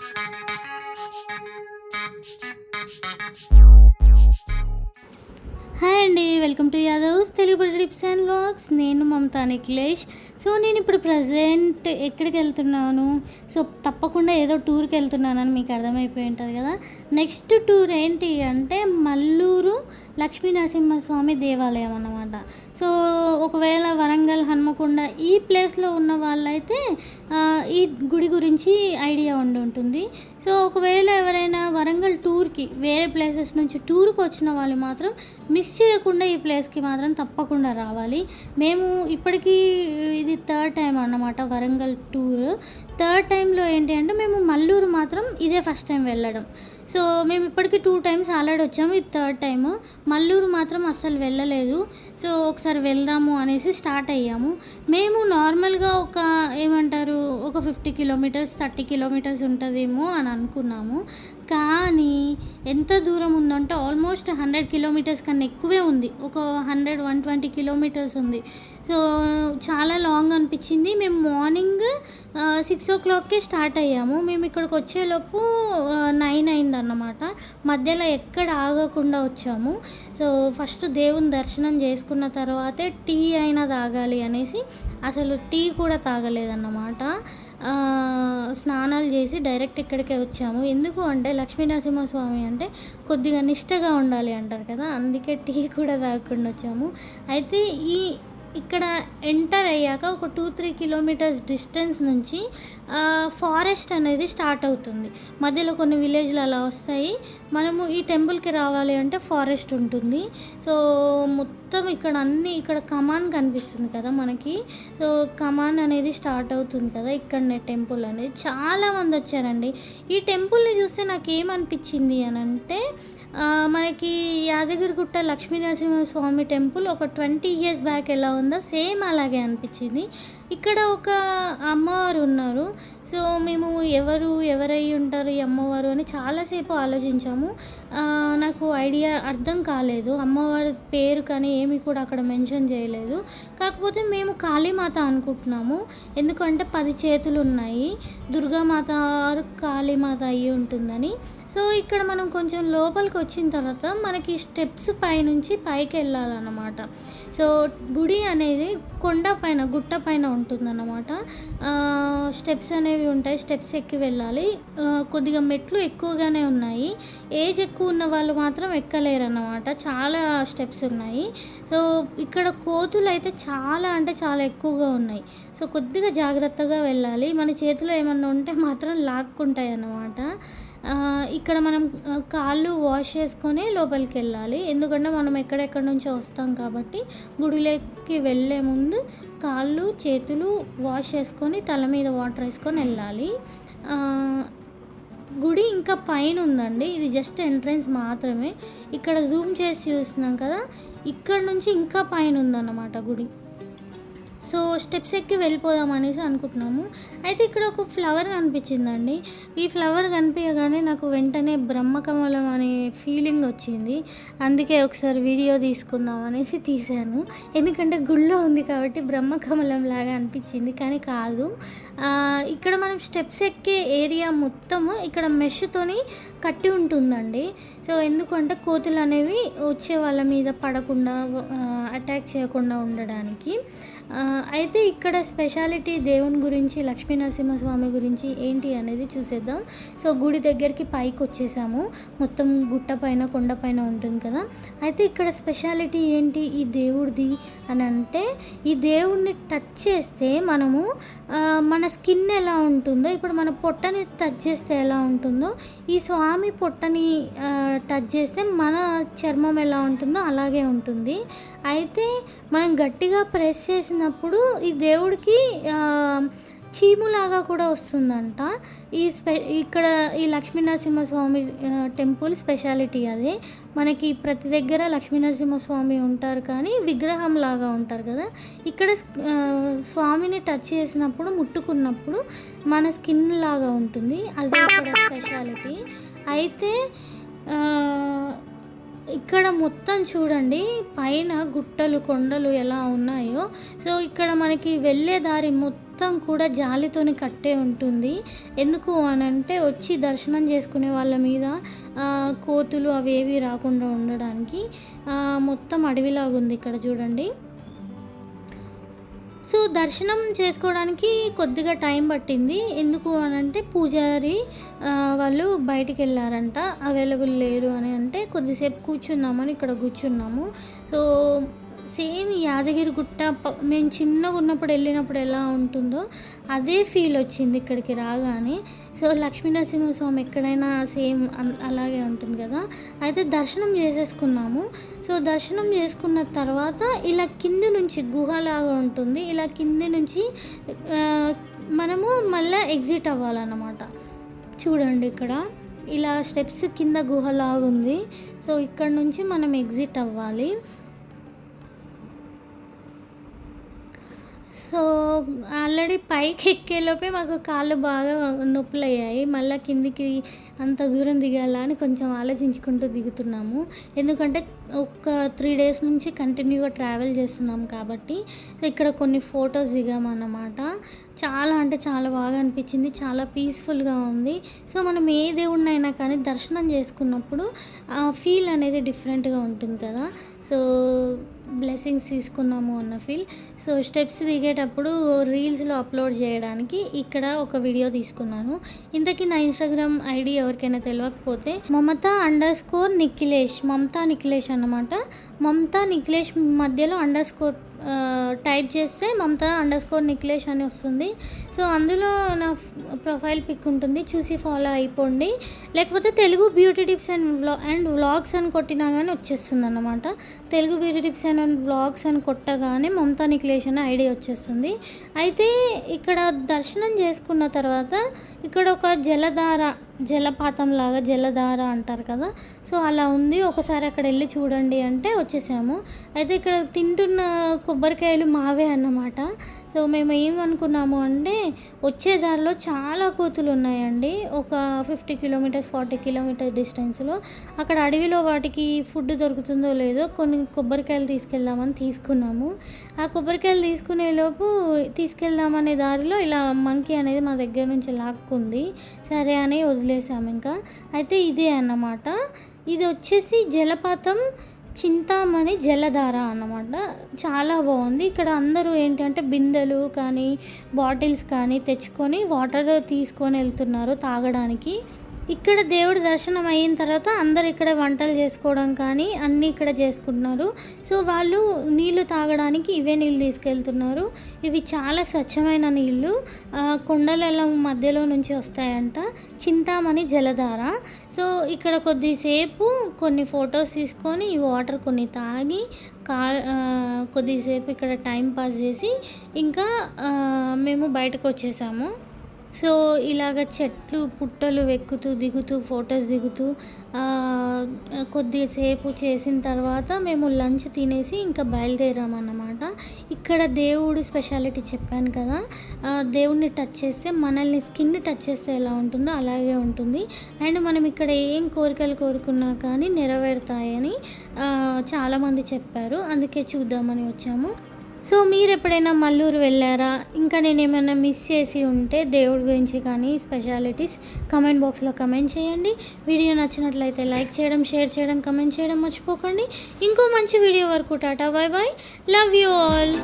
Thank you. Hi అండి welcome to Yadavs Telugu trips and vlogs. నేను Mamata Nikhilesh. So నేను ఇప్పుడు ప్రజెంట్ ఎక్కడికి వెళ్తున్నాను? సో తప్పకుండా ఏదో టూర్కి వెళ్తున్నానని మీకు అర్థమైపోయి ఉంటుంది కదా. నెక్స్ట్ టూర్ ఏంటి అంటే మల్లూరు లక్ష్మీ నరసింహస్వామి దేవాలయం అన్నమాట. సో ఒకవేళ వరంగల్ హన్మకొండ ఈ ప్లేస్లో ఉన్న వాళ్ళైతే ఈ గుడి గురించి ఐడియా ఉండి ఉంటుంది. సో ఒకవేళ ఎవరైనా వరంగల్ టూర్కి వేరే ప్లేసెస్ నుంచి టూర్కి వచ్చిన వాళ్ళు మాత్రం మిస్ చేయకుండా ఈ ప్లేస్కి మాత్రం తప్పకుండా రావాలి. మేము ఇప్పటికీ ఇది థర్డ్ టైం అన్నమాట వరంగల్ టూర్. థర్డ్ టైంలో ఏంటి అంటే మేము మల్లూరు మాత్రం ఇదే ఫస్ట్ టైం వెళ్ళడం. సో మేము ఇప్పటికి టూ టైమ్స్ ఆల్రెడీ వచ్చాము ఇది థర్డ్ టైం మల్లూరు మాత్రం అస్సలు వెళ్ళలేదు. సో ఒకసారి వెళ్దాము అనేసి స్టార్ట్ అయ్యాము. మేము నార్మల్గా ఒక ఏమంటారు ఒక ఫిఫ్టీ కిలోమీటర్స్ థర్టీ కిలోమీటర్స్ ఉంటుందేమో అని అనుకున్నాము. కానీ ఎంత దూరం ఉందంటే ఆల్మోస్ట్ హండ్రెడ్ కిలోమీటర్స్ కన్నా ఎక్కువే ఉంది. ఒక హండ్రెడ్ వన్ ట్వంటీ కిలోమీటర్స్ ఉంది. సో చాలా లాంగ్ అనిపించింది. మేము మార్నింగ్ సిక్స్ ఓ క్లాక్కే స్టార్ట్ అయ్యాము. మేము ఇక్కడికి వచ్చేలోపు నైన్ అయిందన్నమాట. మధ్యలో ఎక్కడ ఆగకుండా వచ్చాము. సో ఫస్ట్ దేవుని దర్శనం చేసుకున్న తర్వాతే టీ అయినా తాగాలి అనేసి అసలు టీ కూడా తాగలేదన్నమాట. స్నానాలు చేసి డైరెక్ట్ ఇక్కడికే వచ్చాము. ఎందుకు అంటే లక్ష్మీ నరసింహస్వామి అంటే కొద్దిగా నిష్టగా ఉండాలి అంటారు కదా అందుకే టీ కూడా తాగకుండా వచ్చాము. అయితే ఈ ఇక్కడ ఎంటర్ అయ్యాక ఒక టూ త్రీ కిలోమీటర్స్ డిస్టెన్స్ నుంచి ఫారెస్ట్ అనేది స్టార్ట్ అవుతుంది. మధ్యలో కొన్ని విలేజ్లు అలా వస్తాయి. మనము ఈ టెంపుల్కి రావాలి అంటే ఫారెస్ట్ ఉంటుంది. సో మొత్తం ఇక్కడ అన్ని ఇక్కడ కమాన్ కనిపిస్తుంది కదా మనకి. సో కమాన్ అనేది స్టార్ట్ అవుతుంది కదా ఇక్కడనే టెంపుల్ అనేది. చాలామంది వచ్చారండి. ఈ టెంపుల్ని చూస్తే నాకు ఏమనిపించింది అని అంటే మనకి యాదగిరిగుట్ట లక్ష్మీ నరసింహస్వామి టెంపుల్ ఒక ట్వంటీ ఇయర్స్ బ్యాక్ ఎలా ఉందో సేమ్ అలాగే అనిపించింది. ఇక్కడ ఒక అమ్మవారు ఉన్నారు. సో మేము ఎవరు ఎవరై ఉంటారు ఈ అమ్మవారు అని చాలాసేపు ఆలోచించాము. నాకు ఐడియా అర్థం కాలేదు. అమ్మవారి పేరు కానీ ఏమీ కూడా అక్కడ మెన్షన్ చేయలేదు. కాకపోతే మేము కాళీమాత అనుకుంటున్నాము. ఎందుకంటే పది చేతులు ఉన్నాయి దుర్గామాత కాళీమాత అయ్యి ఉంటుందని. సో ఇక్కడ మనం కొంచెం లోపలికి వచ్చిన తర్వాత మనకి స్టెప్స్ పైనుంచి పైకి వెళ్ళాలన్నమాట. సో గుడి అనేది కొండ పైన గుట్ట పైన ఉంటుందన్నమాట. స్టెప్స్ అనేవి ఉంటాయి స్టెప్స్ ఎక్కి వెళ్ళాలి. కొద్దిగా మెట్లు ఎక్కువగానే ఉన్నాయి. ఏజ్ ఎక్కువ ఉన్న వాళ్ళు మాత్రం ఎక్కలేరు అన్నమాట చాలా స్టెప్స్ ఉన్నాయి. సో ఇక్కడ కోతులు అయితే చాలా అంటే చాలా ఎక్కువగా ఉన్నాయి. సో కొద్దిగా జాగ్రత్తగా వెళ్ళాలి. మన చేతిలో ఏమన్నా ఉంటే మాత్రం లాక్కుంటాయి అన్నమాట ఇక్కడ మనం కాళ్ళు వాష్ చేసుకొని లోపలికి వెళ్ళాలి ఎందుకంటే మనం ఎక్కడెక్కడ నుంచో వస్తాం కాబట్టి గుడిలోకి వెళ్ళే ముందు కాళ్ళు చేతులు వాష్ చేసుకొని తల మీద వాటర్ వేసుకొని వెళ్ళాలి. గుడి ఇంకా పైన ఉందండి ఇది జస్ట్ ఎంట్రన్స్ మాత్రమే. ఇక్కడ జూమ్ చేసి చూస్తున్నాం కదా ఇక్కడ నుంచి ఇంకా పైన ఉందన్నమాట గుడి. సో స్టెప్స్ ఎక్కి వెళ్ళిపోదాం అనేసి అనుకుంటున్నాము. అయితే ఇక్కడ ఒక ఫ్లవర్ కనిపించిందండి. ఈ ఫ్లవర్ కనిపించగానే నాకు వెంటనే బ్రహ్మకమలం అనే ఫీలింగ్ వచ్చింది. అందుకే ఒకసారి వీడియో తీసుకుందాం అనేసి తీశాను. ఎందుకంటే గుళ్ళో ఉంది కాబట్టి బ్రహ్మకమలం లాగా అనిపించింది కానీ కాదు. ఇక్కడ మనం స్టెప్స్ ఎక్కే ఏరియా మొత్తము ఇక్కడ మెష్తోని కట్టి ఉంటుందండి. సో ఎందుకంటే కోతులు అనేవి వచ్చే వాళ్ళ మీద పడకుండా అటాక్ చేయకుండా ఉండడానికి. అయితే ఇక్కడ స్పెషాలిటీ దేవుని గురించి లక్ష్మీ నరసింహస్వామి గురించి ఏంటి అనేది చూసేద్దాం. సో గుడి దగ్గరికి పైకి వచ్చేసాము. మొత్తం గుట్ట పైన కొండ పైన ఉంటుంది కదా. అయితే ఇక్కడ స్పెషాలిటీ ఏంటి? ఈ దేవుడిది అని అంటే ఈ దేవుడిని టచ్ చేస్తే మనము మన స్కిన్ ఎలా ఉంటుందో ఇప్పుడు మన పొట్టని టచ్ చేస్తే ఎలా ఉంటుందో ఈ స్వామి పొట్టని టచ్ చేస్తే మన చర్మం ఎలా ఉంటుందో అలాగే ఉంటుంది. అయితే మనం గట్టిగా ప్రెస్ చేసిన చేసినప్పుడు ఈ దేవుడికి చీములాగా కూడా వస్తుందంట. ఈ స్పె ఇక్కడ ఈ లక్ష్మీనరసింహస్వామి టెంపుల్ స్పెషాలిటీ అదే. మనకి ప్రతి దగ్గర లక్ష్మీనరసింహస్వామి ఉంటారు కానీ విగ్రహం లాగా ఉంటారు కదా. ఇక్కడ స్వామిని టచ్ చేసినప్పుడు ముట్టుకున్నప్పుడు మన స్కిన్ లాగా ఉంటుంది. అదే ఇక్కడ స్పెషాలిటీ. అయితే ఇక్కడ మొత్తం చూడండి పైన గుట్టలు కొండలు ఎలా ఉన్నాయో. సో ఇక్కడ మనకి వెళ్ళే దారి మొత్తం కూడా జాలితోని కట్టే ఉంటుంది. ఎందుకు అని అంటే వచ్చి దర్శనం చేసుకునే వాళ్ళ మీద కోతులు అవి ఏవి రాకుండా ఉండడానికి మొత్తం అడవిలాగా ఉంది ఇక్కడ చూడండి. సో దర్శనం చేసుకోవడానికి కొద్దిగా టైం పట్టింది. ఎందుకు అని అంటే పూజారి వాళ్ళు బయటికి వెళ్ళారంట. అవైలబుల్ లేరు అని అంటే కొద్దిసేపు కూర్చుందామని ఇక్కడ కూర్చున్నాము. సో సేమ్ యాదగిరి గుట్ట మేము చిన్నగా ఉన్నప్పుడు వెళ్ళినప్పుడు ఎలా ఉంటుందో అదే ఫీల్ వచ్చింది ఇక్కడికి రాగానే. సో లక్ష్మీనరసింహస్వామి ఎక్కడైనా సేమ్ అన్- అలాగే ఉంటుంది కదా. అయితే దర్శనం చేసేసుకున్నాము. సో దర్శనం చేసుకున్న తర్వాత ఇలా కింది నుంచి గుహలాగా ఉంటుంది. ఇలా కింది నుంచి మనము మళ్ళీ ఎగ్జిట్ అవ్వాలన్నమాట. చూడండి ఇక్కడ. ఇలా స్టెప్స్ కింద గుహలాగా ఉంది సో ఇక్కడ నుంచి మనం ఎగ్జిట్ అవ్వాలి. సో ఆల్రెడీ పైకి ఎక్కేలోపే మాకు కాళ్ళు బాగా నొప్పులు అయ్యాయి మళ్ళీ కిందికి అంత దూరం దిగాలా అని కొంచెం ఆలోచించుకుంటూ దిగుతున్నాము. ఎందుకంటే ఒక త్రీ డేస్ నుంచి కంటిన్యూగా ట్రావెల్ చేస్తున్నాం కాబట్టి సో ఇక్కడ కొన్ని ఫొటోస్ దిగామన్నమాట. చాలా అంటే చాలా బాగా అనిపించింది. చాలా పీస్ఫుల్గా ఉంది. సో మనం ఏ దేవుడినైనా కానీ దర్శనం చేసుకున్నప్పుడు ఆ ఫీల్ అనేది డిఫరెంట్గా ఉంటుంది కదా. సో బ్లెస్సింగ్స్ తీసుకున్నాము అన్న ఫీల్. సో స్టెప్స్ దిగేటప్పుడు రీల్స్లో అప్లోడ్ చేయడానికి ఇక్కడ ఒక వీడియో తీసుకున్నాను. ఇంతకీ నా ఇన్స్టాగ్రామ్ ఐడి ఎవరికైనా తెలియకపోతే మమత అండర్ స్కోర్ నిఖిలేష్ మమతా నిఖిలేష్ అన్నమాట. మమతా నిఖిలేష్ మధ్యలో అండర్ స్కోర్ టైప్ చేస్తే మమతా అండర్ స్కోర్ నిక్లేష్ అని వస్తుంది. సో అందులో నా ప్రొఫైల్ పిక్ ఉంటుంది. చూసి ఫాలో అయిపోండి. లేకపోతే తెలుగు బ్యూటీ టిప్స్ అండ్ వ్లా అండ్ వ్లాగ్స్ అని కొట్టినా కానీ వచ్చేస్తుంది అన్నమాట Telugu beauty tips and vlogs అని కొట్టగానే మమతా నిక్లేష్ అనే ఐడి వచ్చేస్తుంది. అయితే ఇక్కడ దర్శనం చేసుకున్న తర్వాత ఇక్కడ ఒక జలధార జలపాతం లాగా జలధార అంటారు కదా. సో అలా ఉంది. ఒకసారి అక్కడ వెళ్ళి చూడండి అంటే వచ్చేసాము. అయితే ఇక్కడ తింటున్న కొబ్బరికాయలు మావే అన్నమాట. సో మేము ఏమనుకున్నాము అంటే వచ్చే దారిలో చాలా కోతులు ఉన్నాయండి. ఒక ఫిఫ్టీ కిలోమీటర్స్ ఫార్టీ కిలోమీటర్ డిస్టెన్స్లో. అక్కడ అడవిలో వాటికి ఫుడ్ దొరుకుతుందో లేదో కొన్ని కొబ్బరికాయలు తీసుకెళ్దామని తీసుకున్నాము. ఆ కొబ్బరికాయలు తీసుకునే లోపు తీసుకెళ్దామనే దారిలో ఇలా మంకీ అనేది మా దగ్గర నుంచి లాక్కుంది. సరే అని వదిలేసాము ఇంకా. అయితే ఇదే అన్నమాట. ఇది వచ్చేసి జలపాతం చింతామణి జలధార అన్నమాట. చాలా బాగుంది. ఇక్కడ అందరూ ఏంటంటే బిందెలు కానీ బాటిల్స్ కానీ తెచ్చుకొని వాటర్ తీసుకొని వెళ్తున్నారు తాగడానికి. ఇక్కడ దేవుడి దర్శనం అయిన తర్వాత అందరు ఇక్కడ వంటలు చేసుకోవడం కానీ అన్నీ ఇక్కడ చేసుకుంటున్నారు. సో వాళ్ళు నీళ్ళు తాగడానికి ఇవే నీళ్ళు తీసుకెళ్తున్నారు. ఇవి చాలా స్వచ్ఛమైన నీళ్ళు కొండల మధ్యలో నుంచి వస్తాయంట. చింతామణి జలధార. సో ఇక్కడ కొద్దిసేపు కొన్ని ఫొటోస్ తీసుకొని ఈ వాటర్ కొన్ని తాగి కా కొద్దిసేపు ఇక్కడ టైం పాస్ చేసి ఇంకా మేము బయటకు వచ్చేసాము. సో ఇలాగ చెట్లు పుట్టలు ఎక్కుతూ దిగుతూ ఫొటోస్ దిగుతూ కొద్దిసేపు చేసిన తర్వాత మేము లంచ్ తినేసి ఇంకా బయలుదేరామన్నమాట. ఇక్కడ దేవుడు స్పెషాలిటీ చెప్పాను కదా దేవుడిని టచ్ చేస్తే మనల్ని స్కిన్ టచ్ చేస్తే ఎలా ఉంటుందో అలాగే ఉంటుంది. అండ్ మనం ఇక్కడ ఏం కోరికలు కోరుకున్నా కానీ నెరవేరుతాయని చాలామంది చెప్పారు. అందుకే చూద్దామని వచ్చాము. సో మీరు ఎప్పుడైనా మల్లూరు వెళ్ళారా? ఇంకా నేను ఏమైనా మిస్ చేసి ఉంటే దేవుడి గురించి కానీ స్పెషాలిటీస్ కమెంట్ బాక్స్లో కమెంట్ చేయండి. వీడియో నచ్చినట్లయితే లైక్ చేయడం షేర్ చేయడం కమెంట్ చేయడం మర్చిపోకండి. ఇంకో మంచి వీడియో వరకు tata bye bye love you all